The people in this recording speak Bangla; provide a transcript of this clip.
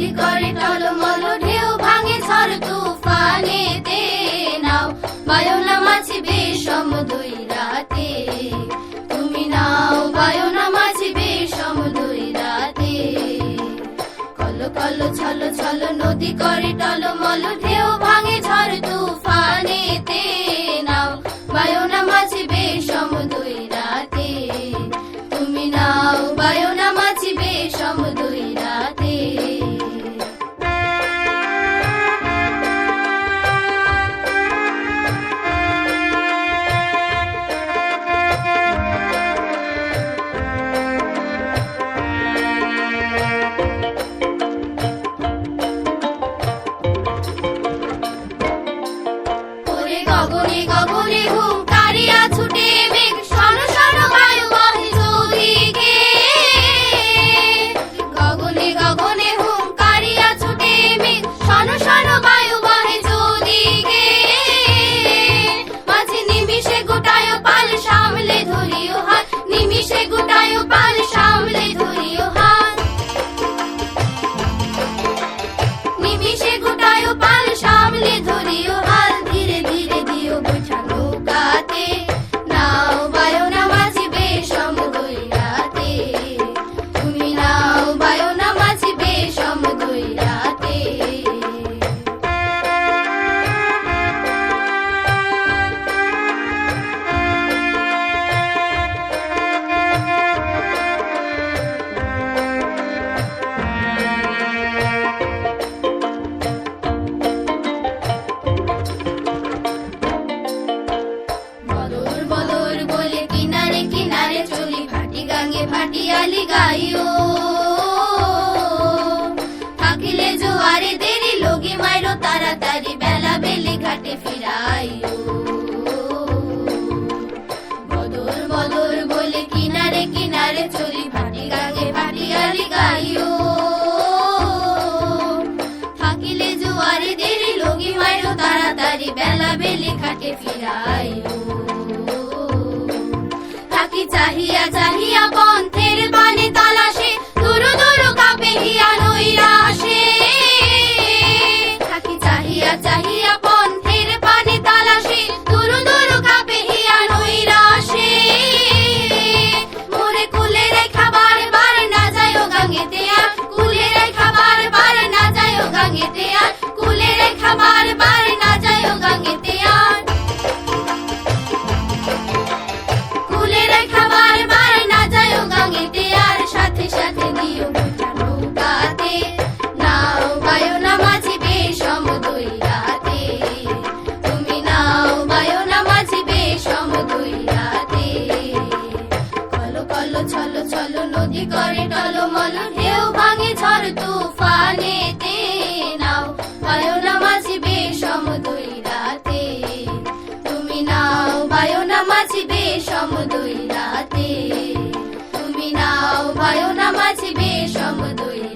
নদী করে টলমল, ঢেউ ভাঙে ঝড় তুফানে দে নাও। বায়না মাছি বিষম দুই রাতে। তুমি নাও, বায়না মাছি বিষম দুই রাতে। কল কল, ছল ছল, নদী করে টলমল কাটিয়ালি গাইও। থাকিলে জোয়ারে দেরি, লগি মাইরো তাড়াতাড়ি, বেলা বেলি ঘাটে ফিরাইও। বলে কিনারে কিনারে চলি থাকিলে জোয়ারে দেরি, লগি মাইরো তাড়াতাড়ি, বেলা বেলি ঘাটে ফিরাইও। দুই রাতে তুমি নাও ভাই না মাঝি বেশম দুই